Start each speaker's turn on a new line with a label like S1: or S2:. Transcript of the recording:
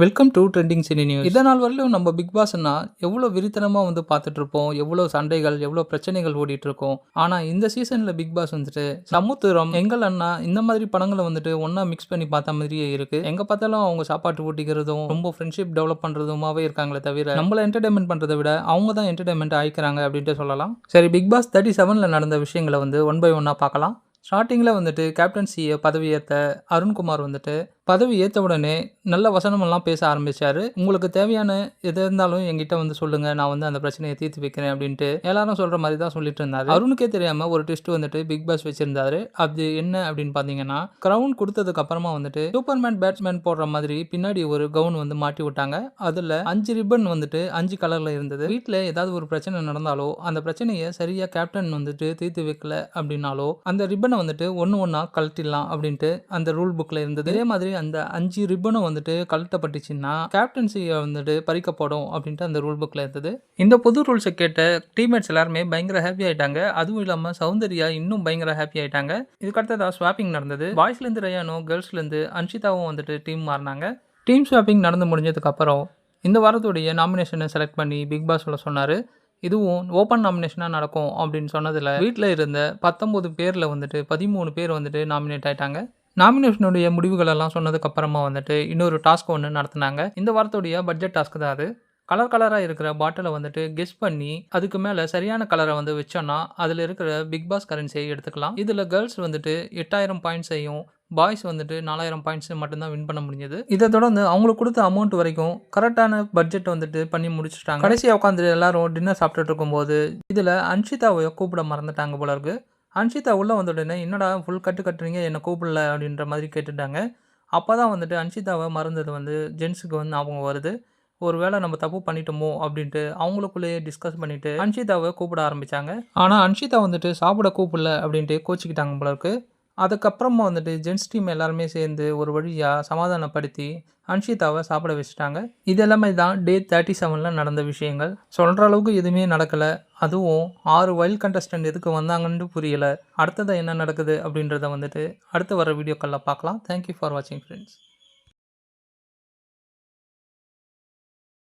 S1: Welcome to trending cine news இத நாள் வரையிலும் நம்ம பிக் பாஸ்னா எவ்வளோ விரித்தனமாக வந்து பார்த்துட்டு இருப்போம் எவ்வளோ சண்டைகள் எவ்வளோ பிரச்சனைகள் ஓடிட்டு இருக்கோம். ஆனால் இந்த சீசனில் பிக் பாஸ் வந்துட்டு சமுத்திரம் எங்கள் அண்ணா இந்த மாதிரி படங்களை வந்துட்டு ஒன்றா மிக்ஸ் பண்ணி பார்த்த மாதிரியே இருக்கு. எங்கே பார்த்தாலும் அவங்க சாப்பாட்டு ஊட்டிக்கிறதும் ரொம்ப ஃப்ரெண்ட்ஷிப் டெவலப் பண்ணுறதுமாவே இருக்காங்களே தவிர நம்மள என்டர்டைன்மெண்ட் பண்ணுறதை விட அவங்க தான் என்டர்டைன்மெண்ட் ஆயிக்கிறாங்க அப்படின்ட்டு சொல்லலாம். சரி பிக் பாஸ் தேர்ட்டி செவனில் நடந்த விஷயங்களை வந்து ஒன் பை ஒன்னாக பார்க்கலாம். ஸ்டார்டிங்கில் வந்துட்டு கேப்டன்சியை பதவியேற்ற அருண்குமார் வந்துட்டு பதவி ஏற்ற உடனே நல்ல வசனமெல்லாம் பேச ஆரம்பித்தார் உங்களுக்கு தேவையான எது இருந்தாலும் என்கிட்ட வந்து சொல்லுங்கள் நான் வந்து அந்த பிரச்சனையை தீர்த்து வைக்கிறேன் அப்படின்ட்டு எல்லாரும் சொல்கிற மாதிரி தான் சொல்லிட்டு இருந்தார். அருணுக்கே தெரியாமல் ஒரு டெஸ்ட் வந்துட்டு பிக் பாஸ் வச்சிருந்தாரு. அது என்ன? அப்படின்னு பார்த்தீங்கன்னா க்ரௌன் கொடுத்ததுக்கு அப்புறமா வந்துட்டு சூப்பர்மேன் பேட்ஸ்மேன் போடுற மாதிரி பின்னாடி ஒரு கவுன் வந்து மாட்டி விட்டாங்க. அதில் அஞ்சு ரிப்பன் வந்துட்டு அஞ்சு கலரில் இருந்தது. வீட்டில் ஏதாவது ஒரு பிரச்சனை நடந்தாலோ அந்த பிரச்சனையை சரியாக கேப்டன் வந்துட்டு தீர்த்து வைக்கல அப்படின்னாலோ அந்த ரிப்பனை வந்துட்டு ஒன்று ஒன்றா கழட்டிடலாம் அப்படின்ட்டு அந்த ரூல் புக்கில் இருந்தது. இதே மாதிரி அந்த அஞ்சு ரிப்பனும் வந்துட்டு கழட்டப்பட்டுச்சுன்னா கேப்டன்சியை வந்துட்டு பறிக்கப்படும் அப்படின்ட்டு அந்த ரூல் புக்கில் இருந்தது. இந்த புது ரூல்ஸை கேட்ட டீம்மேட்ஸ் எல்லாருமே பயங்கர ஹாப்பி ஆயிட்டாங்க. அதுவும் இல்லாமல் சௌந்தர்யா இன்னும் பயங்கர ஹாப்பி ஆயிட்டாங்க. இதுக்கடுத்ததாக ஸ்வாப்பிங் நடந்தது. பாய்ஸ்லேருந்து ரயானும் கேர்ள்ஸ்லேருந்து அன்ஷிதாவும் வந்துட்டு டீம் மாறினாங்க. டீம் ஸ்வாப்பிங் நடந்து முடிஞ்சதுக்கப்புறம் இந்த வாரத்துடைய நாமினேஷனை செலக்ட் பண்ணி பிக் பாஸ் சொல்ல சொன்னார். இதுவும் ஓப்பன் நாமினேஷனாக நடக்கும் அப்படின்னு சொன்னதில் வீட்டில் இருந்த பத்தொம்போது பேரில் வந்துட்டு பதிமூணு பேர் வந்துட்டு நாமினேட் ஆயிட்டாங்க. நாமினேஷனுடைய முடிவுகள் எல்லாம் சொன்னதுக்கப்புறமா வந்துட்டு இன்னொரு டாஸ்க் ஒன்று நடத்தினாங்க. இந்த வாரத்துடைய பட்ஜெட் டாஸ்க் தான் அது. கலர் கலராக இருக்கிற பாட்டிலை வந்துட்டு கெஸ் பண்ணி அதுக்கு மேலே சரியான கலரை வந்து வச்சோன்னா அதில் இருக்கிற பிக் பாஸ் கரன்சியை எடுத்துக்கலாம். இதில் கேர்ள்ஸ் வந்துட்டு எட்டாயிரம் பாயிண்ட்ஸையும் பாய்ஸ் வந்துட்டு நாலாயிரம் பாயிண்ட்ஸ் மட்டும்தான் வின் பண்ண முடிஞ்சது. இதை தொடர்ந்து அவங்களுக்கு கொடுத்த அமௌண்ட் வரைக்கும் கரெக்டான பட்ஜெட் வந்துட்டு பண்ணி முடிச்சுட்டாங்க. கடைசியாக உட்காந்து எல்லாரும் டின்னர் சாப்பிட்டுட்டு இருக்கும்போது இதில் அன்ஷிதாவை கூப்பிட மறந்துட்டாங்க போல இருக்குது அன்ஷிதா உள்ளே வந்த உடனே என்னடா ஃபுல் கட்டு கட்டுறீங்க? என்னை கூப்பிடல அப்படின்ற மாதிரி கேட்டுட்டாங்க. அப்போ தான் வந்துட்டு அன்ஷிதாவை மறந்தது வந்து ஜென்ஸுக்கு வந்து ஞாபகம் வருது. ஒரு வேளை நம்ம தப்பு பண்ணிட்டோமோ? அப்படின்ட்டு அவங்களுக்குள்ளேயே டிஸ்கஸ் பண்ணிவிட்டு அன்ஷிதாவை கூப்பிட ஆரம்பித்தாங்க ஆனால் அன்ஷிதா வந்துட்டு சாப்பிட கூப்பிடல அப்படின்ட்டு கோச்சிக்கிட்டாங்க போல அதுக்கப்புறமா வந்துட்டு ஜென்ஸ் டீம் எல்லாருமே சேர்ந்து ஒரு வழியாக சமாதானப்படுத்தி அன்ஷிதாவை சாப்பிட வச்சுட்டாங்க. இது எல்லாமே தான் டே தேர்ட்டி செவனில் நடந்த விஷயங்கள். சொல்கிற அளவுக்கு எதுவுமே நடக்கலை. அதுவும் ஆறு வைல்ட் கண்டஸ்டன்ட் எதுக்கு வந்தாங்கன்னு புரியலை. அடுத்தது என்ன நடக்குது அப்படின்றத வந்துட்டு அடுத்து வர வீடியோக்களில் பார்க்கலாம். தேங்க்யூ ஃபார் வாட்சிங் ஃப்ரெண்ட்ஸ்